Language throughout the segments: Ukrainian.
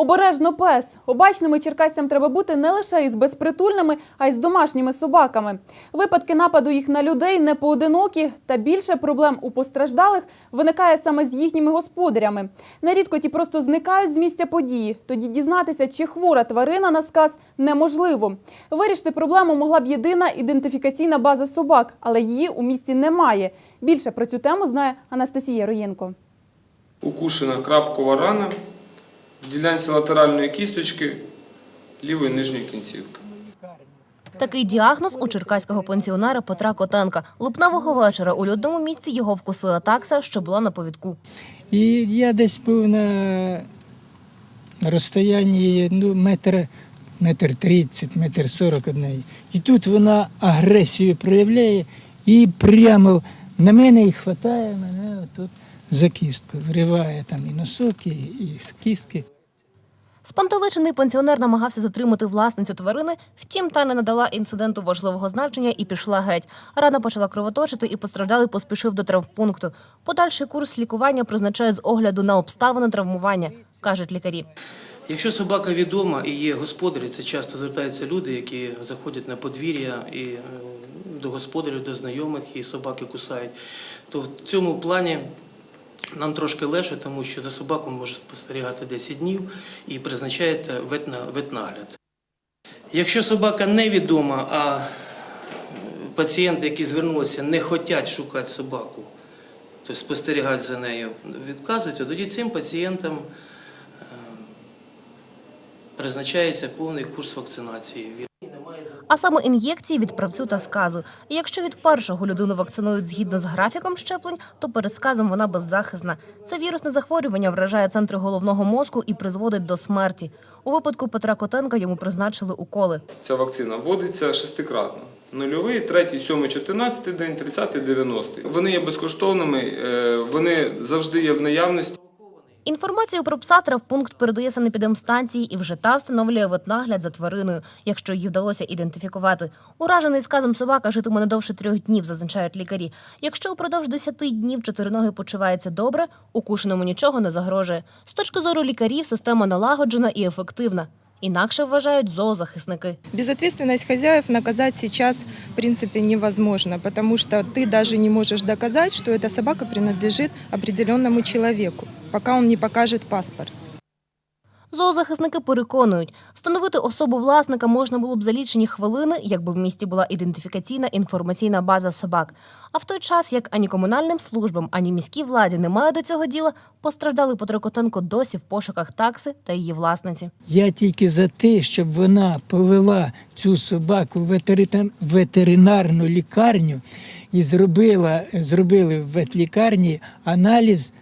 Обережно пес. Обачними черкасцям треба бути не лише із безпритульними, а й з домашніми собаками. Випадки нападу їх на людей не поодинокі, та більше проблем у постраждалих виникає саме з їхніми господарями. Нерідко ті просто зникають з місця події. Тоді дізнатися, чи хвора тварина на сказ неможливо. Вирішити проблему могла б єдина ідентифікаційна база собак, але її у місті немає. Більше про цю тему знає Анастасія Роєнко. Укушена крапкова рана в ділянці латеральної кісточки лівої нижньої кінцівки. Такий діагноз у черкаського пенсіонера Петра Котенка. Липневого вечора у людному місці його вкусила такса, що була на повідку. І я десь був на розстоянні ну, метр, метр тридцять, метр сорок од неї. І тут вона агресію проявляє і прямо на мене і хватає мене отут за кістку. Вриває там і носок, і, і кістки. Спантеличений пенсіонер намагався затримати власницю тварини, втім, та не надала інциденту важливого значення і пішла геть. Рана почала кровоточити, і постраждалий поспішив до травмпункту. Подальший курс лікування призначають з огляду на обставини травмування, кажуть лікарі. Якщо собака відома і є господарі, це часто звертаються люди, які заходять на подвір'я і е, до господарів, до знайомих, і собаки кусають. То в цьому плані нам трошки легше, тому що за собаку може спостерігати 10 днів і призначаєте ветна- ветнагляд. Якщо собака невідома, а пацієнти, які звернулися, не хочуть шукати собаку, тобто спостерігати за нею, відказуються, тоді цим пацієнтам е, призначається повний курс вакцинації. А саме ін'єкції від правцю та сказу. І якщо від першого людину вакцинують згідно з графіком щеплень, то перед сказом вона беззахисна. Це вірусне захворювання вражає центри головного мозку і призводить до смерті. У випадку Петра Котенка йому призначили уколи. Ця вакцина вводиться шестикратно. Нульовий, третій, сьомий, чотирнадцятий день, тридцятий, дев'яностий. Вони є безкоштовними, е, вони завжди є в наявності. Інформацію про пса травпункт передає санепідемстанції і вже та встановлює ветнагляд за твариною, якщо її вдалося ідентифікувати. Уражений сказом собака житиме не довше трьох днів, зазначають лікарі. Якщо упродовж 10 днів чотириноги почувається добре, укушеному нічого не загрожує. З точки зору лікарів, система налагоджена і ефективна. Інакше вважають зоозахисники. Безответственность хозяев наказать сейчас, в принципе, невозможно, потому что ты даже не можешь доказать, что эта собака принадлежит определенному человеку, пока он не покажет паспорт. Зоозахисники переконують, встановити особу власника можна було б за лічені хвилини, якби в місті була ідентифікаційна інформаційна база собак. А в той час, як ані комунальним службам, ані міській владі немає до цього діла, постраждалий Петрикотенко досі в пошуках такси та її власниці. Я тільки за те, щоб вона повела цю собаку в ветеринарну лікарню і зробила, зробили в ветлікарні аналіз,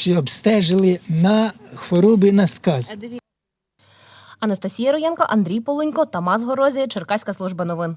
чи обстежили на хвороби на сказ. Анастасія Роєнко, Андрій Полунько, Тамас Горозія, Черкаська служба новин.